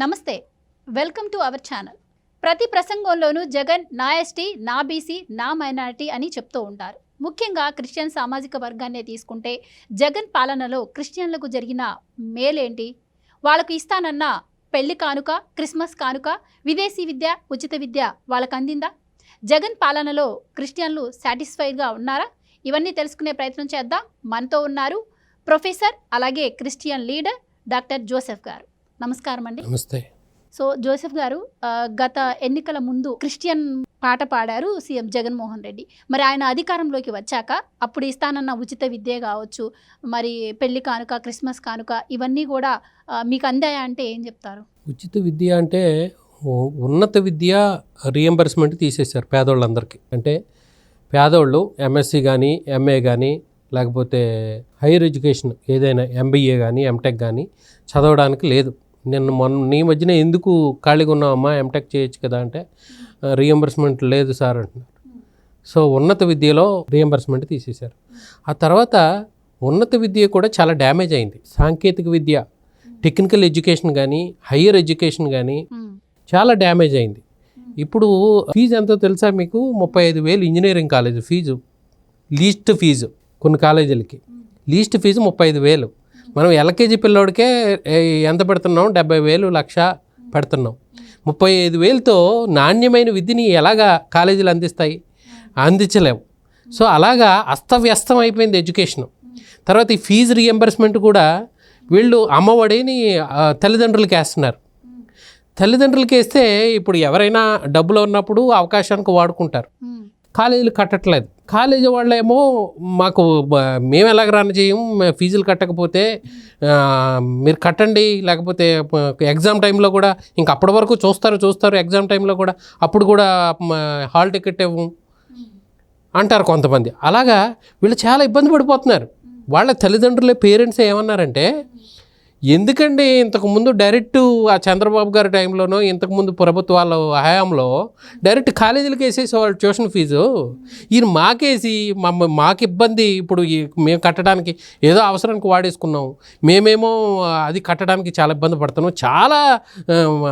నమస్తే. Welcome to our channel. ప్రతి ప్రసంగంలోనూ జగన్ నా ఎస్టీ నా బీసీ నా మైనారిటీ అని చెప్తూ ఉంటారు. ముఖ్యంగా క్రిస్టియన్ సామాజిక వర్గాన్నే తీసుకుంటే జగన్ పాలనలో క్రిస్టియన్లకు జరిగిన మేలేంటి? వాళ్ళకు ఇస్తానన్న పెళ్ళి కానుక క్రిస్మస్ కానుక విదేశీ విద్య ఉచిత విద్య వాళ్ళకు అందిందా? జగన్ పాలనలో క్రిస్టియన్లు సాటిస్ఫైడ్గా ఉన్నారా? ఇవన్నీ తెలుసుకునే ప్రయత్నం చేద్దాం. మనతో ఉన్నారు ప్రొఫెసర్ అలాగే క్రిస్టియన్ లీడర్ డాక్టర్ జోసెఫ్ గారు. నమస్కారం అండి. నమస్తే. సో జోసెఫ్ గారు గత ఎన్నికల ముందు క్రిస్టియన్ పాట పాడారు సీఎం జగన్మోహన్ రెడ్డి. మరి ఆయన అధికారంలోకి వచ్చాక అప్పుడు ఇస్తానన్న ఉచిత విద్య కావచ్చు మరి పెళ్ళి కానుక క్రిస్మస్ కానుక ఇవన్నీ కూడా మీకు అందాయా అంటే ఏం చెప్తారు? ఉచిత విద్య అంటే ఉన్నత విద్య రియంబర్స్మెంట్ తీసేశారు పేదోళ్ళందరికీ. అంటే పేదోళ్ళు ఎంఎస్సి కానీ ఎంఏ కానీ లేకపోతే హైయర్ ఎడ్యుకేషన్ ఏదైనా ఎంబీఏ కానీ ఎంటెక్ కానీ చదవడానికి లేదు. నిన్న మొన్న నీ మధ్యన ఎందుకు ఖాళీగా ఉన్నావమ్మా ఎంటెక్ చేయొచ్చు కదా అంటే రీఎంబర్స్మెంట్ లేదు సార్ అంటున్నారు. సో ఉన్నత విద్యలో రీఎంబర్స్మెంట్ తీసేశారు. ఆ తర్వాత ఉన్నత విద్య కూడా చాలా డ్యామేజ్ అయింది. సాంకేతిక విద్య టెక్నికల్ ఎడ్యుకేషన్ కానీ హయ్యర్ ఎడ్యుకేషన్ కానీ చాలా డ్యామేజ్ అయింది. ఇప్పుడు ఫీజు ఎంతో తెలుసా మీకు? ముప్పై ఐదు వేలు engineering college fees least fees కొన్ని కాలేజీలకి. లీస్ట్ ఫీజు ముప్పై ఐదు వేలు. మనం ఎల్కేజీ పిల్లోడికే ఎంత పెడుతున్నాం? డెబ్బై వేలు లక్ష పెడుతున్నాం. ముప్పై ఐదు వేలతో నాణ్యమైన విద్యని ఎలాగా కాలేజీలు అందిస్తాయి? అందించలేవు. సో అలాగా అస్తవ్యస్తం అయిపోయింది ఎడ్యుకేషన్. తర్వాత ఈ ఫీజు రియంబర్స్మెంట్ కూడా వీళ్ళు అమ్మఒడిని తల్లిదండ్రులకి వేస్తున్నారు. తల్లిదండ్రులకి వేస్తే ఇప్పుడు ఎవరైనా డబ్బులు ఉన్నప్పుడు అవకాశానికి వాడుకుంటారు. కాలేజీలు కట్టట్లేదు. కాలేజీ వాళ్ళేమో మాకు మేము ఎలాగ రన్ చేయము మేము ఫీజులు కట్టకపోతే మీరు కట్టండి లేకపోతే ఎగ్జామ్ టైంలో కూడా ఇంక అప్పటి వరకు చూస్తారు చూస్తారు ఎగ్జామ్ టైంలో కూడా అప్పుడు కూడా హాల్ టికెట్ ఇవ్వం అంటారు కొంతమంది. అలాగా వీళ్ళు చాలా ఇబ్బంది పడిపోతున్నారు. వాళ్ళ తల్లిదండ్రులే పేరెంట్స్ ఏమన్నారంటే ఎందుకండి ఇంతకుముందు డైరెక్ట్ ఆ చంద్రబాబు గారి టైంలోనో ఇంతకుముందు ప్రభుత్వాల హయాంలో డైరెక్ట్ కాలేజీలకు వేసేసేవాళ్ళు ట్యూషన్ ఫీజు. ఈయన మాకేసి మమ్మ మాకు ఇబ్బంది ఇప్పుడు మేము కట్టడానికి ఏదో అవసరానికి వాడేసుకున్నాం. మేమేమో అది కట్టడానికి చాలా ఇబ్బంది పడుతున్నాం. చాలా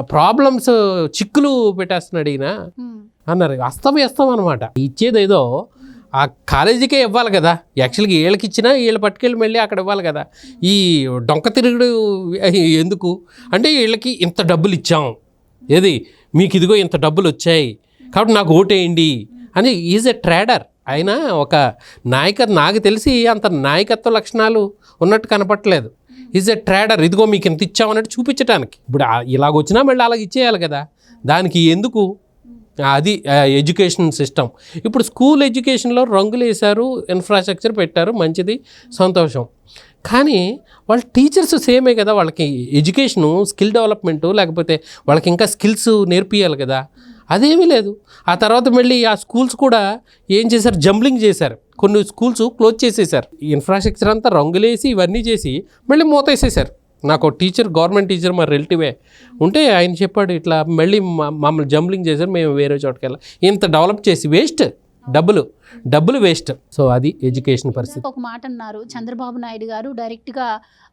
ప్రాబ్లమ్స్ చిక్కులు పెట్టేస్తున్నాడు ఈయన. అన్నారు అస్తవ్యస్తం అనమాట ఇచ్చేది ఏదో ఆ కాలేజీకే ఇవ్వాలి కదా. యాక్చువల్గా వీళ్ళకి ఇచ్చినా వీళ్ళు పట్టుకెళ్ళి మళ్ళీ అక్కడ ఇవ్వాలి కదా. ఈ డొంక తిరుగుడు ఎందుకు? అంటే వీళ్ళకి ఇంత డబ్బులు ఇచ్చాం. ఏది? మీకు ఇదిగో ఇంత డబ్బులు వచ్చాయి. కాబట్టి నాకు ఓటేయండి అని ఈజ్ ఎ ట్రేడర్. ఆయన ఒక నాయక నాకు తెలిసి అంత నాయకత్వ లక్షణాలు ఉన్నట్టు కనపట్లేదు ఈజ్ ఎ ట్రేడర్. ఇదిగో మీకు ఇంత ఇచ్చామన్నట్టు చూపించడానికి ఇప్పుడు ఇలాగొచ్చినా ఇలాగ వచ్చినా మళ్ళీ అలాగ ఇచ్చేయాలి కదా. దానికి ఎందుకు? అది ఎడ్యుకేషన్ సిస్టమ్ ఇప్పుడు స్కూల్ ఎడ్యుకేషన్లో రంగులు వేశారు ఇన్ఫ్రాస్ట్రక్చర్ పెట్టారు మంచిది సంతోషం. కానీ వాళ్ళ టీచర్స్ సేమే కదా వాళ్ళకి ఎడ్యుకేషను స్కిల్ డెవలప్మెంట్ లేకపోతే వాళ్ళకి ఇంకా స్కిల్స్ నేర్పియాలి కదా. అదేమీ లేదు. ఆ తర్వాత మళ్ళీ ఆ స్కూల్స్ కూడా ఏం చేశారు? జంబ్లింగ్ చేశారు. కొన్ని స్కూల్స్ క్లోజ్ చేసేసారు ఈ ఇన్ఫ్రాస్ట్రక్చర్ అంతా రంగులేసి ఇవన్నీ చేసి మళ్ళీ మూతేసేసారు నాకు టీచర్ గవర్నమెంట్ టీచర్ మా రిలేటివే ఉంటే ఆయన చెప్పాడు ఇట్లా మళ్ళీ మా- మమ్మల్ని జంబ్లింగ్ చేశారు మేము వేరే చోటుకి వెళ్ళాం. ఇంత డెవలప్ చేసి వేస్ట్ డబ్బులు డబ్బులు వేస్ట్. సో అది ఎడ్యుకేషన్ పరిస్థితి. ఒక మాట అన్నారు చంద్రబాబు నాయుడు గారు డైరెక్ట్గా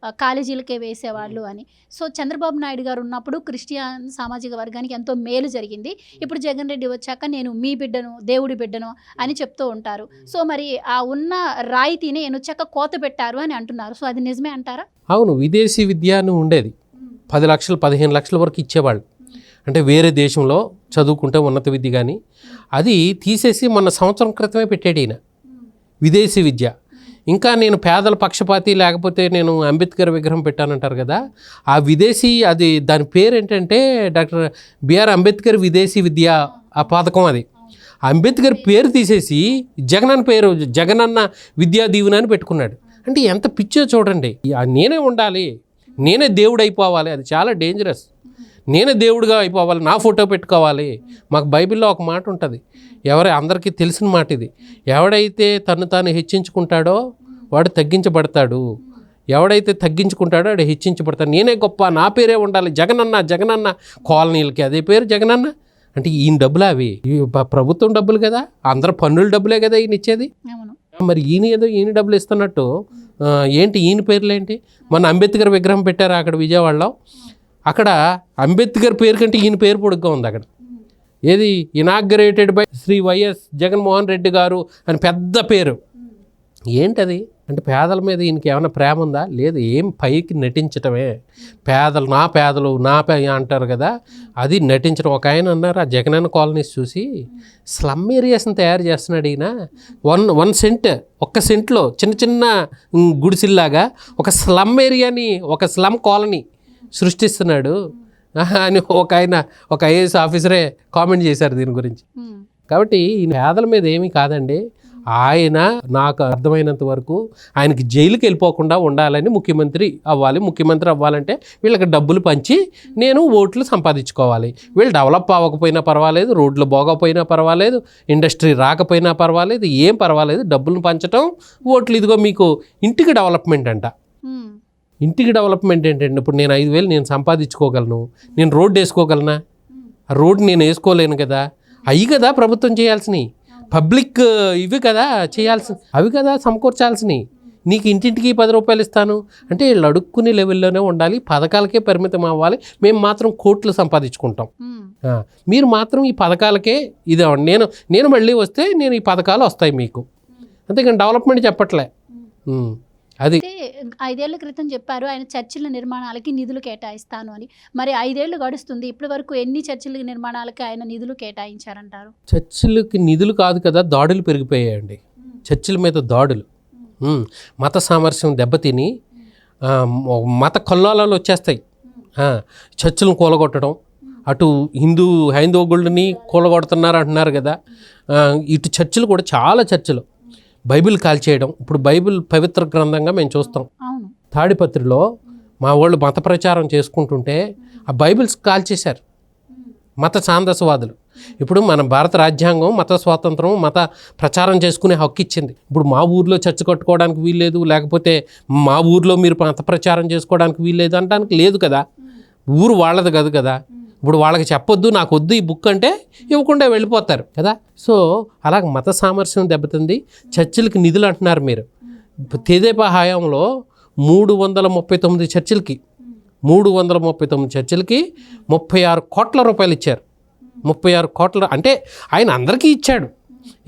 కాలేజీలకే వేసేవాళ్ళు అని. సో చంద్రబాబు నాయుడు గారు ఉన్నప్పుడు క్రిస్టియన్ సామాజిక వర్గానికి ఎంతో మేలు జరిగింది. ఇప్పుడు జగన్ రెడ్డి వచ్చాక నేను మీ బిడ్డను దేవుడి బిడ్డను అని చెప్తూ ఉంటారు. సో మరి ఆ ఉన్న రాయితీని నేను వచ్చాక కోత పెట్టారు అని అంటున్నారు. సో అది నిజమే అంటారా? అవును విదేశీ విద్య ఉండేది. పది లక్షలు పదిహేను లక్షల వరకు ఇచ్చేవాళ్ళు. అంటే వేరే దేశంలో చదువుకుంటే ఉన్నత విద్య కానీ అది తీసేసి మొన్న సంవత్సరం క్రితమే పెట్టాడు ఈయన. విదేశీ విద్య. ఇంకా నేను పేదల పక్షపాతి లేకపోతే నేను అంబేద్కర్ విగ్రహం పెట్టానంటారు కదా ఆ విదేశీ అది దాని పేరు ఏంటంటే డాక్టర్ బిఆర్ అంబేద్కర్ విదేశీ విద్య ఆ పథకం అది. అంబేద్కర్ పేరు తీసేసి జగనన్న పేరు జగనన్న విద్యా దీవెన అని పెట్టుకున్నాడు. అంటే ఎంత పిచ్చో చూడండి. నేనే ఉండాలి నేనే దేవుడు అయిపోవాలి అది చాలా డేంజరస్ నేనే దేవుడిగా అయిపోవాలి నా ఫోటో పెట్టుకోవాలి. మాకు బైబిల్లో ఒక మాట ఉంటుంది. ఎవరి అందరికీ తెలిసిన మాట ఇది. ఎవడైతే తను తాను హెచ్చించుకుంటాడో వాడు తగ్గించబడతాడు. ఎవడైతే తగ్గించుకుంటాడో వాడు హెచ్చించబడతాడు. నేనే గొప్ప నా పేరే ఉండాలి. జగనన్న జగనన్న. కాలనీలకి అదే పేరు జగనన్న? అంటే ఈయన డబ్బులు అవి. ప్రభుత్వం డబ్బులు కదా? అందరు పన్నుల డబ్బులే కదా ఈయన ఇచ్చేది? మరి ఈయన ఏదో ఈయన డబ్బులు ఇస్తున్నట్టు ఏంటి ఈయన పేర్లు ఏంటి మన అంబేద్కర్ విగ్రహం పెట్టారు అక్కడ విజయవాడలో? అక్కడ అంబేద్కర్ పేరు కంటే ఈయన పేరు పొడుగ్గా ఉంది అక్కడ. ఏది? ఇనాగ్రేటెడ్ బై శ్రీ వైఎస్ జగన్మోహన్ రెడ్డి గారు అని పెద్ద పేరు. ఏంటది? అంటే పేదల మీద ఈయనకి ఏమైనా ప్రేమ ఉందా? లేదు ఏం పైకి నటించటమే. పేదలు నా పేదలు నా పే అంటారు కదా. అది నటించడం ఒక ఆయన అన్నారు ఆ జగనన్న కాలనీస్ చూసి స్లమ్ ఏరియాస్ని తయారు చేస్తున్నాడు ఈయన. వన్ వన్ సెంట్ ఒక్క సెంట్లో చిన్న చిన్న గుడిసిల్లాగా ఒక స్లమ్ ఏరియాని ఒక స్లమ్ కాలనీ సృష్టిస్తున్నాడు. అని ఒక ఆయన ఒక ఐఏఎస్ ఆఫీసరే కామెంట్ చేశారు దీని గురించి. కాబట్టి ఈ పేదల మీద ఏమీ కాదండి. ఆయన నాకు అర్థమైనంత వరకు ఆయనకి జైలుకి వెళ్ళిపోకుండా ఉండాలని ముఖ్యమంత్రి అవ్వాలి. ముఖ్యమంత్రి అవ్వాలంటే వీళ్ళకి డబ్బులు పంచి నేను ఓట్లు సంపాదించుకోవాలి. వీళ్ళు డెవలప్ అవ్వకపోయినా పర్వాలేదు రోడ్లు పోకపోయినా పర్వాలేదు ఇండస్ట్రీ రాకపోయినా పర్వాలేదు ఏం పర్వాలేదు. డబ్బులు పంచటం ఓట్లు ఇదిగో మీకు ఇంటికి డెవలప్మెంట్ అంట. ఇంటికి డెవలప్మెంట్ ఏంటంటే ఇప్పుడు నేను ఐదు వేలు నేను సంపాదించుకోగలను. నేను రోడ్డు వేసుకోగలనా? రోడ్డు నేను వేసుకోలేను కదా. అవి కదా ప్రభుత్వం చేయాల్సినవి. పబ్లిక్ ఇవి కదా చేయాల్సి అవి కదా సమకూర్చాల్సినవి. నీకు ఇంటింటికి పది రూపాయలు ఇస్తాను. అంటే వీళ్ళు అడుక్కునే లెవెల్లోనే ఉండాలి. పథకాలకే పరిమితం అవ్వాలి. మేము మాత్రం కోట్లు సంపాదించుకుంటాం. మీరు మాత్రం ఈ పథకాలకే ఇది. నేను నేను మళ్ళీ వస్తే నేను ఈ పథకాలు వస్తాయి మీకు. అంతేకాని డెవలప్మెంట్ చెప్పట్లే. అది ఐదేళ్ళ క్రితం చెప్పారు ఆయన చర్చిల నిర్మాణాలకి నిధులు కేటాయిస్తాను అని. మరి ఐదేళ్ళు గడుస్తుంది ఇప్పటి వరకు ఎన్ని చర్చిల నిర్మాణాలకి ఆయన నిధులు కేటాయించారంటారు? చర్చిలకి నిధులు కాదు కదా దాడులు పెరిగిపోయాయండి. చర్చిల మీద దాడులు. మత సామరస్యం దెబ్బతిని మత కొల్లాలు వచ్చేస్తాయి. చర్చిలను కూలగొట్టడం అటు హిందూ హైందవ గుళ్ళని కూలగొడుతున్నారు అంటున్నారు కదా. ఇటు చర్చిలు కూడా చాలా చర్చిలు. బైబిల్ కాల్చేయడం ఇప్పుడు బైబిల్ పవిత్ర గ్రంథంగా మేము చూస్తాం. తాడిపత్రిలో మా వాళ్ళు మత ప్రచారం చేసుకుంటుంటే ఆ బైబిల్స్ కాల్చేశారు మత ఛాందసవాదులు. ఇప్పుడు మన భారత రాజ్యాంగం మత స్వాతంత్రం మత ప్రచారం చేసుకునే హక్కు ఇచ్చింది. ఇప్పుడు మా ఊర్లో చర్చ కట్టుకోవడానికి వీల్లేదు లేకపోతే మా ఊర్లో మీరు మత ప్రచారం చేసుకోవడానికి వీల్లేదు అనడానికి లేదు కదా. ఊరు వాళ్ళది కాదు కదా. ఇప్పుడు వాళ్ళకి చెప్పొద్దు నాకు వద్దు ఈ బుక్ అంటే ఇవ్వకుండా వెళ్ళిపోతారు కదా? సో అలా మత సామరస్యం దెబ్బతింది. చర్చిలకి నిధులు అంటున్నారు మీరు. తెదేపా హయాంలో మూడు వందల ముప్పై తొమ్మిది చర్చిలకి మూడు వందల ముప్పై తొమ్మిది చర్చిలకి ముప్పై ఆరు కోట్ల రూపాయలు ఇచ్చారు. ముప్పై ఆరు కోట్ల అంటే ఆయన అందరికీ ఇచ్చాడు.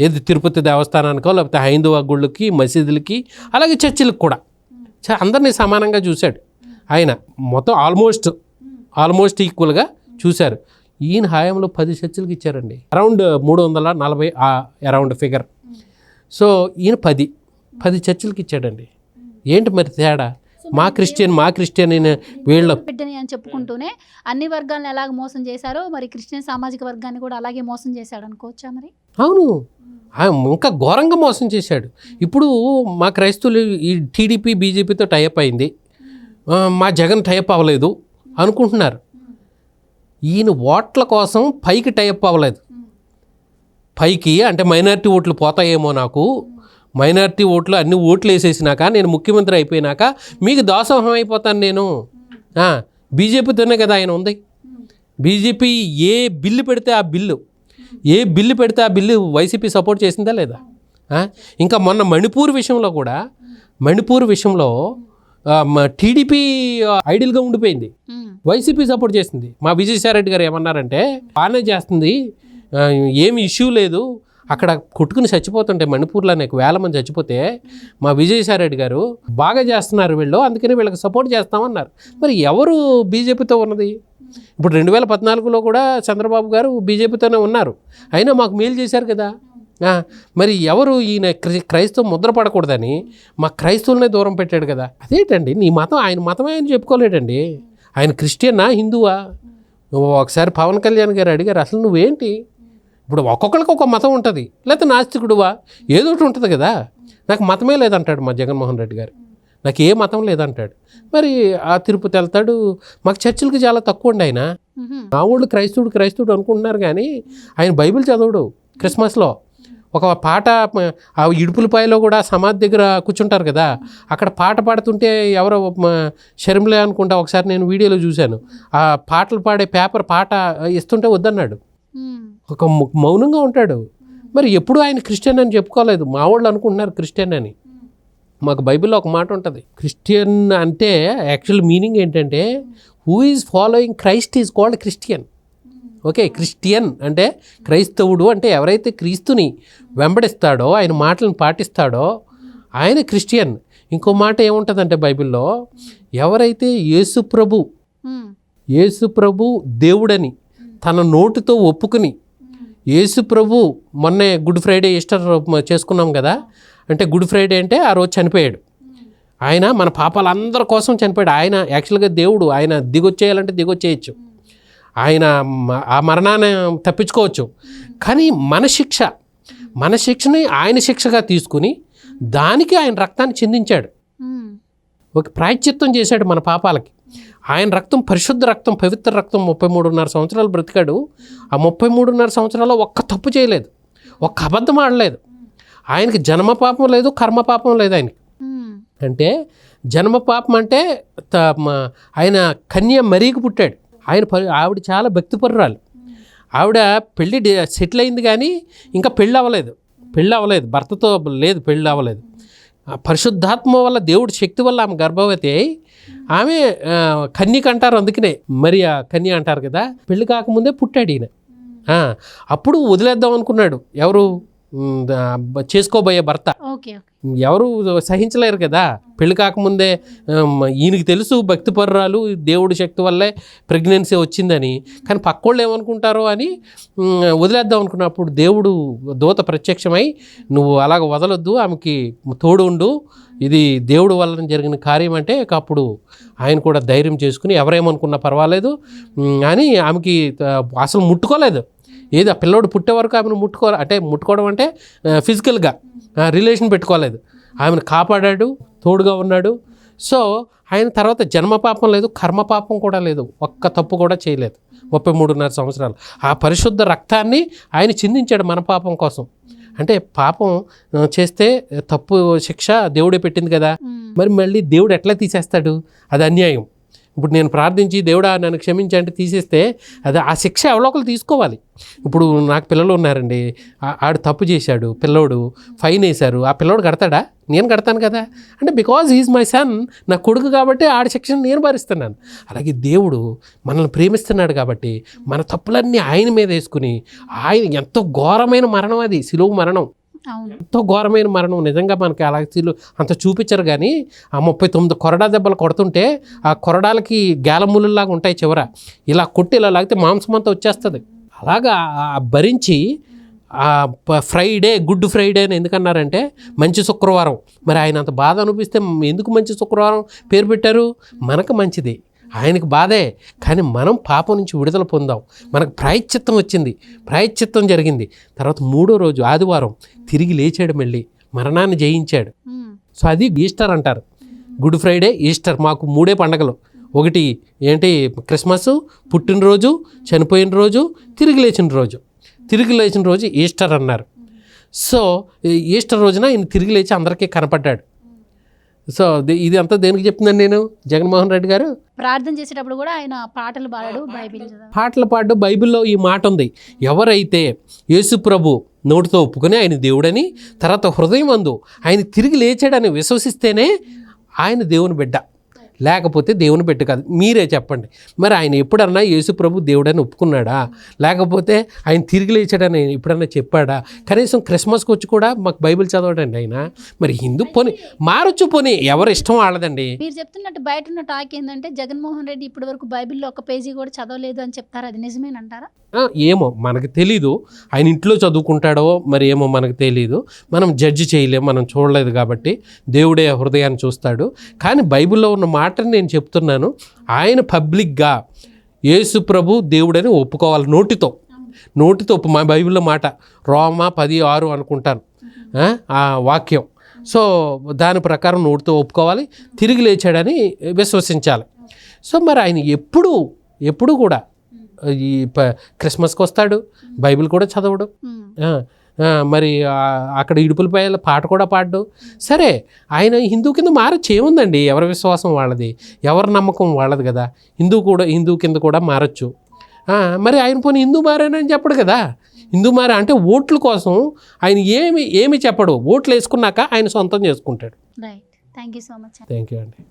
ఏది తిరుపతి దేవస్థానానికో లేకపోతే హైందవ గుళ్ళకి మసీదులకి అలాగే చర్చిలకు కూడా. చ- అందరినీ సమానంగా చూశాడు. ఆయన మొత్తం ఆల్మోస్ట్ ఆల్మోస్ట్ ఈక్వల్గా చూశారు. ఈయన హయాంలో పది చర్చిలకి ఇచ్చారండి. అరౌండ్ మూడు వందల నలభై అరౌండ్ ఫిగర్. సో ఈయన పది పది చర్చిలకి ఇచ్చాడండి. ఏంటి మరి తేడా? మా క్రిస్టియన్ మా క్రిస్టియన్ అయిన వీళ్ళ బిడ్డని అని చెప్పుకుంటూనే అన్ని వర్గాలను ఎలాగ మోసం చేశారో మరి క్రిస్టియన్ సామాజిక వర్గాన్ని కూడా అలాగే మోసం చేశాడు అనుకోవచ్చా మరి? అవును. ఇంకా ఘోరంగా మోసం చేశాడు. ఇప్పుడు మా క్రైస్తవులు ఈ టీడీపీ బీజేపీతో టైప్ అయింది. ఆ, మా జగన్ టైప్ అవ్వలేదు అనుకుంటున్నారు. ఈయన ఓట్ల కోసం పైకి టైప్ అవ్వలేదు. పైకి అంటే మైనారిటీ ఓట్లు పోతాయేమో నాకు. మైనారిటీ ఓట్లు అన్ని ఓట్లు వేసేసినాక నేను ముఖ్యమంత్రి అయిపోయినాక మీకు దాసోహం అయిపోతాను నేను. బీజేపీతోనే కదా ఆయన ఉంది. బీజేపీ ఏ బిల్లు పెడితే ఆ బిల్లు? ఏ బిల్లు పెడితే ఆ బిల్లు వైసీపీ సపోర్ట్ చేసిందా లేదా? ఇంకా మొన్న మణిపూర్ విషయంలో కూడా మణిపూర్ విషయంలో టీడీపీ ఐడియల్గా ఉండిపోయింది. వైసీపీ సపోర్ట్ చేసింది మా విజయసాయిరెడ్డి గారు ఏమన్నారంటే బాగానే చేస్తుంది ఏమి ఇష్యూ లేదు అక్కడ కొట్టుకుని చచ్చిపోతుంటే మణిపూర్లో నాకు వేల మంది చచ్చిపోతే మా విజయసాయిరెడ్డి గారు బాగా చేస్తున్నారు వీళ్ళు అందుకని వీళ్ళకి సపోర్ట్ చేస్తామన్నారు. మరి ఎవరు బీజేపీతో ఉన్నది? ఇప్పుడు రెండు వేల పద్నాలుగులో కూడా చంద్రబాబు గారు బీజేపీతోనే ఉన్నారు. అయినా మాకు మేలు చేశారు కదా. మరి ఎవరు ఈయన క్రై- క్రైస్తవ ముద్ర పడకూడదని మా క్రైస్తవులనే దూరం పెట్టాడు కదా. అదేంటండి? నీ మతం ఆయన మతమే ఆయన చెప్పుకోలేడండి. ఆయన క్రిస్టియనా హిందువా? నువ్వు ఒకసారి పవన్ కళ్యాణ్ గారు అడిగారు అసలు నువ్వేంటి? ఇప్పుడు ఒక్కొక్కరికి ఒక మతం ఉంటుంది. లేకపోతే నాస్తికుడువా? ఏదో ఒకటి ఉంటుంది కదా. నాకు మతమే లేదంటాడు మా జగన్మోహన్ రెడ్డి గారు. నాకు ఏ మతం లేదంటాడు. మరి ఆ తిరుపతి వెళ్తాడు. మాకు చర్చిలకి చాలా తక్కువ అండి ఆయన. మా ఊళ్ళు క్రైస్తవుడు క్రైస్తవుడు అనుకుంటున్నారు కానీ ఆయన బైబిల్ చదవడు క్రిస్మస్లో. ఒక పాట ఆ ఇడుపులపాయలో కూడా సమాధి దగ్గర కూర్చుంటారు కదా అక్కడ పాట పాడుతుంటే ఎవరో షర్మిలే అనుకుంటా ఒకసారి నేను వీడియోలో చూశాను. ఆ పాటలు పాడే పేపర్ పాట ఇస్తుంటే వద్దన్నాడు. ఒక మౌనంగా ఉంటాడు. మరి ఎప్పుడు ఆయన క్రిస్టియన్ అని చెప్పుకోలేదు. మా వాళ్ళు అనుకుంటున్నారు క్రిస్టియన్ అని. మాకు బైబిల్లో ఒక మాట ఉంటుంది. క్రిస్టియన్ అంటే యాక్చువల్ మీనింగ్ ఏంటంటే who is following Christ is called Christian. Okay Christian అంటే క్రైస్తవుడు అంటే ఎవరైతే క్రీస్తుని వెంబడిస్తాడో ఆయన మాటలను పాటిస్తాడో ఆయన క్రిస్టియన్. ఇంకో మాట ఏముంటుందంటే బైబిల్లో ఎవరైతే యేసు ప్రభు ఉమ్, యేసు ప్రభు దేవుడని తన నోటితో ఒప్పుకుని యేసు ప్రభు మొన్నే గుడ్ ఫ్రైడే ఈస్టర్ చేసుకున్నాం కదా అంటే గుడ్ ఫ్రైడే అంటే ఆ రోజు చనిపోయాడు. ఆయన మన పాపాలందరి కోసం చనిపోయాడు. ఆయన యాక్చువల్గా దేవుడు ఆయన దిగొచ్చేయాలంటే దిగొచ్చేయచ్చు. ఆయన ఆ మరణాన్ని తప్పించుకోవచ్చు. కానీ మన శిక్ష మన శిక్షని ఆయన శిక్షగా తీసుకుని దానికి ఆయన రక్తాన్ని చెందించాడు. ఒక ప్రాయశ్చిత్తం చేశాడు మన పాపాలకి. ఆయన రక్తం పరిశుద్ధ రక్తం పవిత్ర రక్తం ముప్పై మూడున్నర సంవత్సరాలు బ్రతికాడు. ఆ ముప్పై మూడున్నర సంవత్సరాల్లో ఒక్క తప్పు చేయలేదు. ఒక్క అబద్ధం ఆడలేదు. ఆయనకి జన్మ పాపం లేదు కర్మ పాపం లేదు ఆయనకి. అంటే జన్మ పాపం అంటే త- మ- ఆయన కన్య మరీకి పుట్టాడు. ఆయన పరి- ఆవిడ చాలా భక్తిపరురాలు. ఆవిడ పెళ్ళి సెటిల్ అయింది కానీ ఇంకా పెళ్ళి అవ్వలేదు పెళ్ళి అవ్వలేదు భర్తతో లేదు పెళ్ళి అవ్వలేదు పరిశుద్ధాత్మ వల్ల దేవుడి శక్తి వల్ల ఆమె గర్భవతి అయి ఆమె కన్యక అంటారు అందుకనే. మరి ఆ కన్య అంటారు కదా. పెళ్ళి కాకముందే పుట్టాడు ఈయన. అప్పుడు వదిలేద్దాం అనుకున్నాడు. ఎవరు? చేసుకోబోయే భర్త. ఓకే. ఎవరు సహించలేరు కదా. పెళ్ళి కాకముందే ఈయనకి తెలుసు భక్తి పర్రాలు దేవుడి శక్తి వల్లే ప్రెగ్నెన్సీ వచ్చిందని. కానీ పక్కోళ్ళు ఏమనుకుంటారో అని వదిలేద్దాం అనుకున్నప్పుడు దేవుడు దూత ప్రత్యక్షమై నువ్వు అలాగ వదలొద్దు ఆమెకి తోడు ఉండు. ఇది దేవుడు వలన జరిగిన కార్యం అంటే అప్పుడు ఆయన కూడా ధైర్యం చేసుకుని ఎవరేమనుకున్నా పర్వాలేదు. అని ఆమెకి అసలు ముట్టుకోలేదు. ఏది ఆ పిల్లోడు పుట్టే వరకు ఆమెను ముట్టుకో అంటే ముట్టుకోవడం అంటే ఫిజికల్గా రిలేషన్ పెట్టుకోలేదు. ఆమెను కాపాడాడు తోడుగా ఉన్నాడు. సో ఆయన తర్వాత జన్మ పాపం లేదు కర్మ పాపం కూడా లేదు. ఒక్క తప్పు కూడా చేయలేదు. ముప్పై మూడున్నర సంవత్సరాలు. ఆ పరిశుద్ధ రక్తాన్ని ఆయన చిందించాడు మన పాపం కోసం. అంటే పాపం చేస్తే తప్పు శిక్ష దేవుడే పెట్టింది కదా. మరి మళ్ళీ దేవుడు ఎట్లా తీసేస్తాడు? అది అన్యాయం. ఇప్పుడు నేను ప్రార్థించి దేవుడా నన్ను క్షమించండి తీసేస్తే అది ఆ శిక్ష ఎవరో ఒకరు తీసుకోవాలి. ఇప్పుడు నాకు పిల్లలు ఉన్నారండి. ఆడు తప్పు చేశాడు పిల్లోడు ఫైన్ వేశారు ఆ పిల్లోడు కడతాడా? నేను కడతాను కదా. అంటే బికాజ్ ఈజ్ మై సన్ నా కొడుకు కాబట్టి ఆడి శిక్షను నేను భరిస్తున్నాను. అలాగే దేవుడు మనల్ని ప్రేమిస్తున్నాడు కాబట్టి మన తప్పులన్నీ ఆయన మీద వేసుకుని ఆయన ఎంతో ఘోరమైన మరణం అది సిలువు మరణం. ఎంతో ఘోరమైన మరణం. నిజంగా మనకి అలా తీలు అంత చూపించరు కానీ ఆ ముప్పై తొమ్మిది కొరడా దెబ్బలు కొడుతుంటే ఆ కొరడాలకి గేలములులాగా ఉంటాయి చివర. ఇలా కొట్టి ఇలా లాగితే మాంసం అంతా వచ్చేస్తుంది. అలాగా భరించి ఆ ఫ్రైడే గుడ్ ఫ్రైడే అని ఎందుకన్నారంటే మంచి శుక్రవారం. మరి ఆయన అంత బాధ అనిపిస్తే ఎందుకు మంచి శుక్రవారం పేరు పెట్టారు? మనకు మంచిది. ఆయనకు బాధే. కానీ మనం పాపం నుంచి విడుదల పొందాం. మనకు ప్రాయశ్చిత్తం వచ్చింది. ప్రాయశ్చిత్తం జరిగింది. తర్వాత మూడో రోజు ఆదివారం తిరిగి లేచాడు మళ్ళీ. మరణాన్ని జయించాడు. సో అది ఈస్టర్ అంటారు. గుడ్ ఫ్రైడే ఈస్టర్ మాకు మూడే పండగలు. ఒకటి ఏంటి? క్రిస్మస్ పుట్టినరోజు చనిపోయిన రోజు తిరిగి లేచిన రోజు. తిరిగి లేచిన రోజు ఈస్టర్ అన్నారు. సో ఈస్టర్ రోజున ఈయన తిరిగి లేచి అందరికీ కనపడ్డాడు. సో ది- ఇది అంతా దేనికి చెప్తున్నాను నేను? జగన్మోహన్ రెడ్డి గారు? ప్రార్థన చేసేటప్పుడు కూడా ఆయన పాటలు పాడాడు బైబిల్. పాటలు పాడు బైబిల్లో ఈ మాట ఉంది. ఎవరైతే యేసు ప్రభు నోటితో ఒప్పుకొని ఆయన దేవుడని తర్వాత హృదయం అందు ఆయన తిరిగి లేచాడని విశ్వసిస్తేనే ఆయన దేవుని బిడ్డ. లేకపోతే దేవుని బిడ్డ కాదు. మీరే చెప్పండి. మరి ఆయన ఎప్పుడన్నా యేసు ప్రభు దేవుడని ఒప్పుకున్నాడా? లేకపోతే ఆయన తిరిగి లేచాడని ఎప్పుడన్నా చెప్పాడా? కనీసం క్రిస్మస్కి వచ్చి కూడా మాకు బైబిల్ చదవడండి ఆయన. మరి హిందూ పోని మారొచ్చు పోని ఎవరు ఇష్టం వాళ్ళదండి. మీరు చెప్తున్నట్టు బయట ఉన్న టాక్ ఏంటంటే జగన్మోహన్ రెడ్డి ఇప్పటి వరకు బైబిల్లో ఒక పేజీ కూడా చదవలేదు అని చెప్తారు. అది నిజమేనంటారా? ఏమో మనకు తెలీదు. ఆయన ఇంట్లో చదువుకుంటాడో మరి ఏమో మనకు తెలీదు. మనం జడ్జి చేయలేం మనం చూడలేదు కాబట్టి దేవుడే హృదయాన్ని చూస్తాడు. కానీ బైబిల్లో ఉన్న మాటని నేను చెప్తున్నాను. ఆయన పబ్లిక్గా యేసు ప్రభు దేవుడని ఒప్పుకోవాలి నోటితో. నోటితో ఒప్పు మా బైబిల్లో మాట రోమా పది ఆరు అనుకుంటాను. ఆ, ఆ వాక్యం. సో దాని ప్రకారం నోటితో ఒప్పుకోవాలి తిరిగి లేచాడని విశ్వసించాలి. సో మరి ఆయన ఎప్పుడు ఎప్పుడు కూడా ఈ ప క్రిస్మస్కి వస్తాడు బైబిల్ కూడా చదవడు. ఆ, మరి అక్కడ ఇడుపులపై పాట కూడా పాడు సరే ఆయన హిందూ కింద మారచ్చు. ఏముందండి? ఎవరి విశ్వాసం వాళ్ళది? ఎవరి నమ్మకం వాళ్ళది కదా? హిందూ కూడా హిందూ కింద కూడా మారచ్చు. మరి ఆయన పోనీ హిందూ మారానని చెప్పడు కదా? హిందూ మారా అంటే ఓట్ల కోసం ఆయన ఏమి ఏమి చెప్పడు. ఓట్లు వేసుకున్నాక ఆయన సొంతం చేసుకుంటాడు. Right thank you so much thank you అండి.